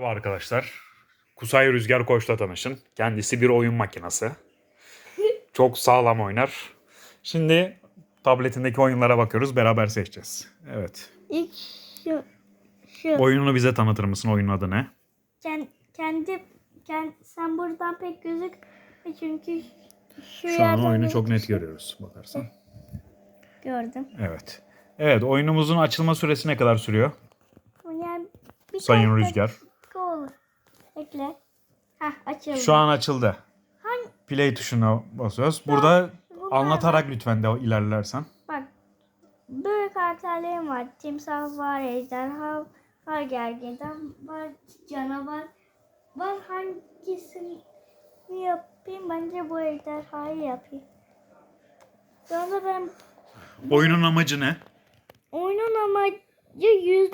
Merhaba arkadaşlar. Kusay Rüzgar Koç'la tanışın. Kendisi bir oyun makinesi. Çok sağlam oynar. Şimdi tabletindeki oyunlara bakıyoruz. Beraber seçeceğiz. Evet. İlk şu şu Oyununu bize tanıtır mısın? Oyunun adı ne? Ken- kendi kend, sen buradan pek gözük çünkü şu, Şu an oyunu çok net gözüküyor. görüyoruz bakarsan. gördüm. Evet. Evet oyunumuzun açılma süresi ne kadar sürüyor? Yani bir Sayın Rüzgar. Bekle. Hah açıldı. Şu an açıldı. Hangi- Play tuşuna basıyoruz. Burada bunlar anlatarak lütfen de ilerlersen. Bak böyle karakterlerim var. Timsah var, ejderha var, gergedan var, canavar var. Hangisini yapayım? Bence bu ejderhayı yapayım. Sonra ben Oyunun amacı ne? oyunun amacı yüz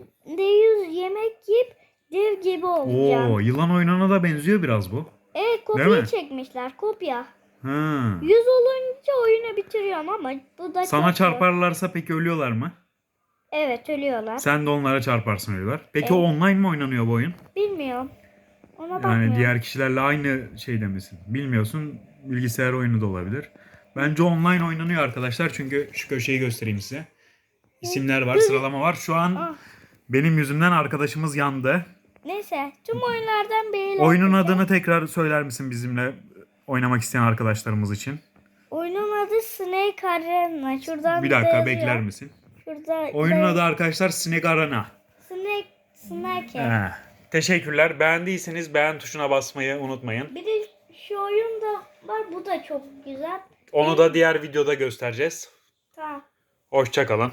olacağım. Oo, yılan oyununa da benziyor biraz bu. Evet kopya mi? çekmişler kopya. Hı. Yüz olunca oyunu bitiriyorum ama bu da Sana zor. çarparlarsa peki ölüyorlar mı? Evet ölüyorlar. Sen de onlara çarparsın ölüyorlar. Peki Evet. online mi oynanıyor bu oyun? Bilmiyorum. Ona bakmıyorum. Yani diğer kişilerle aynı şeyde misin? Bilmiyorsun. Bilgisayar oyunu da olabilir. Bence online oynanıyor arkadaşlar. Çünkü şu köşeyi göstereyim size. İsimler var, sıralama var. Şu an Ah. benim yüzümden arkadaşımız yandı. Neyse tüm oyunlardan biriyle. Oyunun adını tekrar söyler misin bizimle oynamak isteyen arkadaşlarımız için? Oyunun adı Snake Arena. Şuradan Bir da dakika yazıyor. bekler misin? Şurada Oyunun adı arkadaşlar Snake Arena. Snake Snake. He. Teşekkürler. Beğendiyseniz beğen tuşuna basmayı unutmayın. Bir de şu oyun da var. Bu da çok güzel. Onu da diğer videoda göstereceğiz. Tamam. Hoşçakalın.